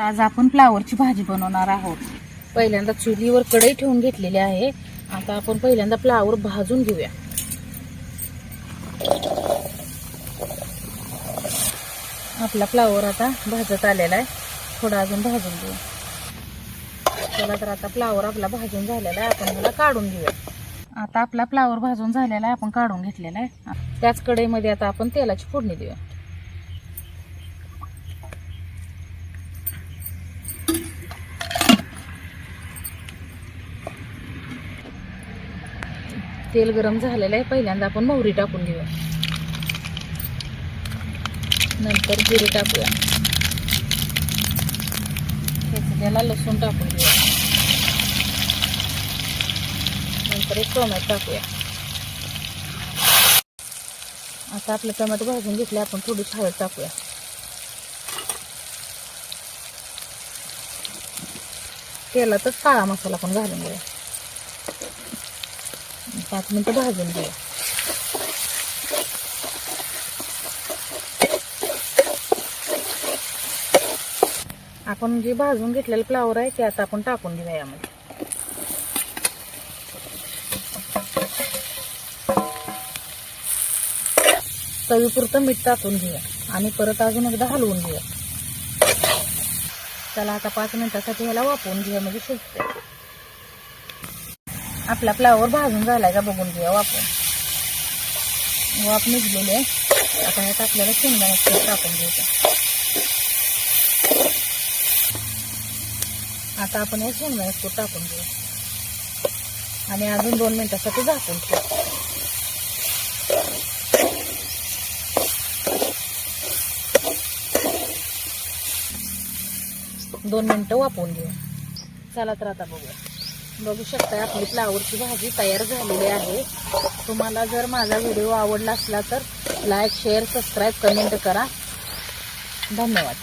आज आपण फ्लावरची भाजी बनवणार आहोत. पहिल्यांदा चुलीवर कढई ठेवून घेतलेली आहे. आता आपण पहिल्यांदा फ्लावर भाजून घेऊया. आपला फ्लावर आता भाजत आलेला आहे. थोडा अजून भाजून घेऊ. चला तर आता फ्लावर आपला भाजून झालेला आहे. आपण मला काढून घेऊया. आता आपला फ्लावर भाजून झालेला आहे. आपण काढून घेतलेला आहे. त्याच कढईमध्ये आता आपण तेलाची फोडणी देऊया. तेल गरम झालेलं आहे. पहिल्यांदा आपण मोहरी टाकून घेऊया. नंतर जिरे टाकूया. त्याला लसूण टाकून घेऊया. नंतर एक टोमॅटो टाकूया. आता आपलं टोमॅटो भाजून घेतले आपण थोडीशी हळद टाकूया. तेलातच काळा मसाला पण घालून घेऊया. पाच मिनिटं भाजून घेऊ. आपण जे भाजून घेतलेलं फ्लावर आहे ते आता आपण टाकून घेऊया यामध्ये. चवीपुरतं मीठ टाकून घेऊया आणि परत अजून एकदा हलवून घेऊया. त्याला आता पाच मिनिटासाठी ह्याला वापरून घेऊया म्हणजे शिजते आपला फ्लावर भाजून झालाय का बघून घेऊया वापरून वाफ निघलेले आता ह्यात आपल्याला शेंगदाण्याचं टाकून घ्यायचं आता आपण हे शेंगदाण्याचं तेल टाकून घेऊ. आणि अजून दोन मिनिटासाठी झाकून ठेवू. दोन मिनटं वापरून घेऊ. चला तर आता बघूया. बघू शकता आपली फ्लावरची भाजी तयार झालेली आहे. तुम्हाला जर माझा व्हिडिओ आवडला असला तर लाईक शेअर सबस्क्राईब कमेंट करा. धन्यवाद.